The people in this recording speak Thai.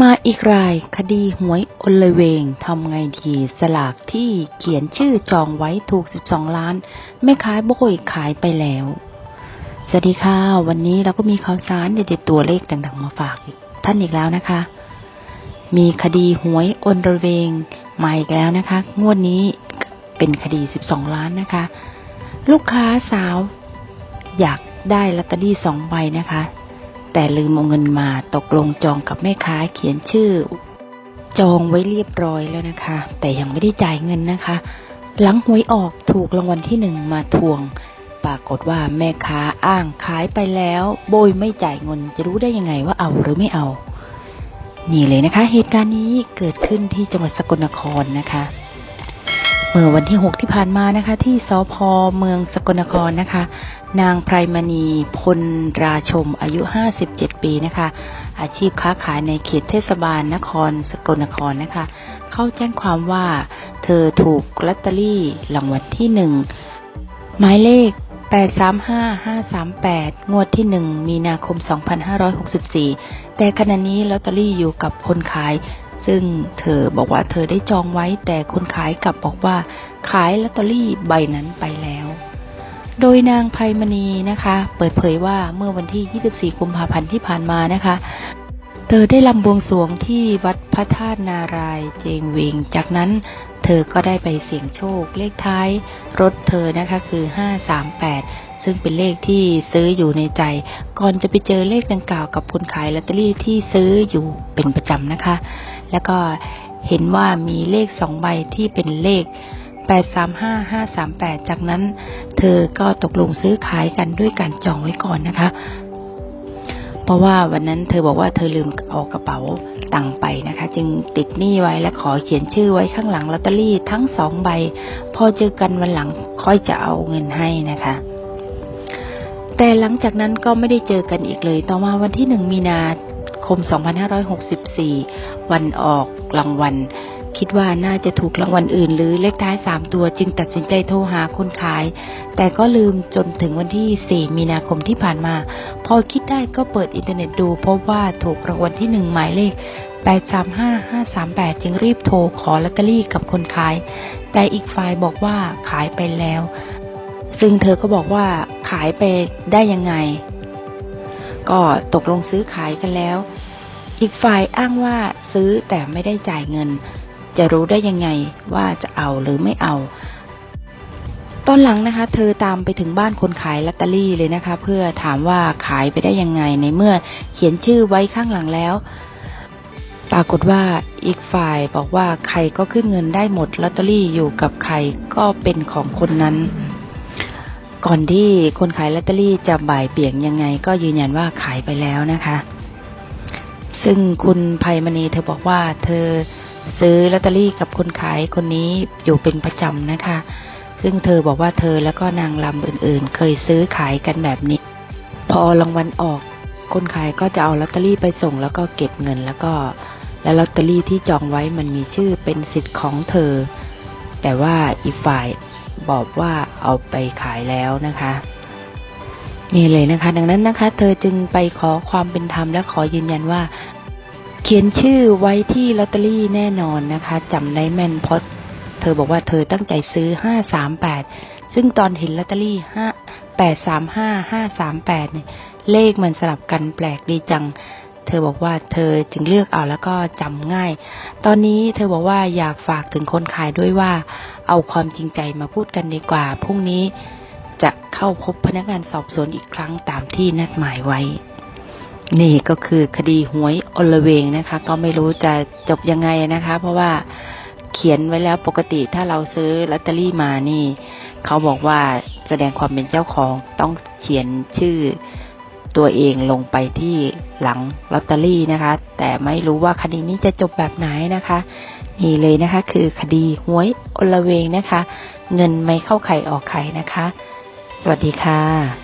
มาอีกรายคดีหวยอลเวงทำไงดีสลากที่เขียนชื่อจองไว้ถูก 12 ล้านไม่ขายโบยขายไปแล้ว สวัสดีค่ะ วันนี้เราก็มีข่าวสารเด็ดๆตัวเลขต่างๆมาฝากอีกท่านอีกแล้วนะคะ มีคดีหวยอลเวงมาอีกแล้วนะคะ งวดนี้เป็นคดี 12 ล้านนะคะ ลูกค้าสาวอยากได้ลอตเตอรี่สองใบนะคะ แต่ลืมเอาเงินมาตกลงจองกับแม่ค้าเขียนชื่อ จองไว้เรียบร้อยแล้วนะคะ แต่ยังไม่ได้จ่ายเงินนะคะ หลังหวยออกถูกรางวัลที่หนึ่งมาทวง ปรากฏว่าแม่ค้าอ้างขายไปแล้ว โบยไม่จ่ายเงินจะรู้ได้ยังไงว่าเอาหรือไม่เอา นี่เลยนะคะ เหตุการณ์นี้เกิดขึ้นที่จังหวัดสกลนครนะคะ เมื่อวันที่ 6 ที่ผ่านมานะคะ ที่สพเมืองสกลนครนะคะ นางไพรมณีพลราชมอายุ 57 ปีนะคะ อาชีพค้าขายในเขตเทศบาลนครสกลนครนะคะ เข้าแจ้งความว่าเธอถูกลอตเตอรี่รางวัลที่หนึ่งหมายเลข 835538 งวดที่ 1 มีนาคม 2564 แต่ขณะนี้ลอตเตอรี่อยู่กับคนขาย ซึ่งเธอบอกว่าเธอได้จองไว้แต่คนขายกลับบอกว่าขายลอตเตอรี่ใบนั้นไปแล้ว โดยนางไพมณีนะคะ เปิดเผยว่าเมื่อวันที่ 24 กุมภาพันธ์ที่ผ่านมานะคะ เธอได้ลำบวงสวงที่วัดพระธาตุนารายณ์เจงเวง จากนั้นเธอก็ได้ไปเสี่ยงโชคเลขท้ายรถเธอนะคะคือ 538ซึ่งเป็นเลขที่ซื้ออยู่ในใจ ก่อนจะไปเจอเลขดังกล่าวกับคนขายลอตเตอรี่ที่ซื้ออยู่เป็นประจำนะคะ แล้วก็เห็นว่ามีเลขสองใบที่เป็นเลข 835538 จากนั้น เธอก็ตกลงซื้อขายกันด้วยการจองไว้ก่อนนะคะ เพราะว่าวันนั้นเธอบอกว่าเธอลืมเอากระเป๋าตังค์ไปนะคะ จึงติดหนี้ไว้และขอเขียนชื่อไว้ข้างหลังลอตเตอรี่ทั้งสองใบ พอเจอกันวันหลังค่อยจะเอาเงินให้นะคะแต่หลังจากนั้นก็ไม่ได้เจอกันอีกเลย ต่อมาวันที่หนึ่งมีนา คม 2564 วันออกรางวัล คิดว่าน่าจะถูกรางวัลอื่น หรือเลขท้าย 3 ตัวจึงตัดสินใจโทรหาคนขาย แต่ก็ลืมจนถึงวันที่ 4 มีนาคมที่ผ่านมา พอคิดได้ก็เปิดอินเทอร์เน็ตดู พบว่าถูกรางวัลที่ 1 หมายเลข835538 จึงรีบโทรขอลอตเตอรี่กับคนขาย แต่อีกฝ่ายบอกว่าขายไปแล้ว ซึ่งเธอก็บอกว่าขายไปได้ยังไง ก็ตกลงซื้อขายกันแล้ว อีกฝ่ายอ้างว่าซื้อแต่ไม่ได้จ่ายเงิน จะรู้ได้ยังไงว่าจะเอาหรือไม่เอา ตอนหลังนะคะ เธอตามไปถึงบ้านคนขายลอตเตอรี่เลยนะคะ เพื่อถามว่าขายไปได้ยังไงในเมื่อเขียนชื่อไว้ข้างหลังแล้ว ปรากฏว่าอีกฝ่ายบอกว่าใครก็ขึ้นเงินได้หมดลอตเตอรี่อยู่กับใครก็เป็นของคนนั้น ก่อนที่คนขายลอตเตอรี่จะบ่ายเบี่ยงยังไง ก็ยืนยันว่าขายไปแล้วนะคะ ซึ่งคุณภัยมณีเธอบอกว่าเธอซื้อลอตเตอรี่กับคนขายคนนี้อยู่เป็นประจำนะคะ ซึ่งเธอบอกว่าเธอแล้วก็นางลำอื่นๆ เคยซื้อขายกันแบบนี้ พอรางวัลออก คนขายก็จะเอาลอตเตอรี่ไปส่งแล้วก็เก็บเงินแล้วก็ แล้วลอตเตอรี่ที่จองไว้มันมีชื่อเป็นสิทธิ์ของเธอ แต่ว่าอีกฝ่าย บอกว่าเอาไปขายแล้วนะคะนี่เลยนะคะ ดังนั้นนะคะ เธอจึงไปขอความเป็นธรรมและขอยืนยันว่า เขียนชื่อไว้ที่ลอตเตอรี่แน่นอนนะคะจำได้แม่นเพราะเธอบอกว่าเธอตั้งใจซื้อ538ซึ่งตอนเห็นลอตเตอรี่5 835 538เนี่ยเลขมันสลับกันแปลกดีจัง เธอบอกว่าเธอจึงเลือกเอาแล้วก็จำง่าย ตอนนี้เธอบอกว่าอยากฝากถึงคนขายด้วยว่า เอาความจริงใจมาพูดกันดีกว่า พรุ่งนี้จะเข้าพบพนักงานสอบสวนอีกครั้งตามที่นัดหมายไว้ นี่ก็คือคดีหวยอลเวงนะคะ ก็ไม่รู้จะจบยังไงนะคะ เพราะว่าเขียนไว้แล้วปกติถ้าเราซื้อลอตเตอรี่มานี่ เขาบอกว่าแสดงความเป็นเจ้าของต้องเขียนชื่อตัวเองลงไปที่ หลังลอตเตอรี่นะคะ แต่ไม่รู้ว่าคดีนี้จะจบแบบไหนนะคะ นี่เลยนะคะคือคดีหวยอลเวงนะคะ เงินไม่เข้าไข่ออกไข่นะคะ สวัสดีค่ะ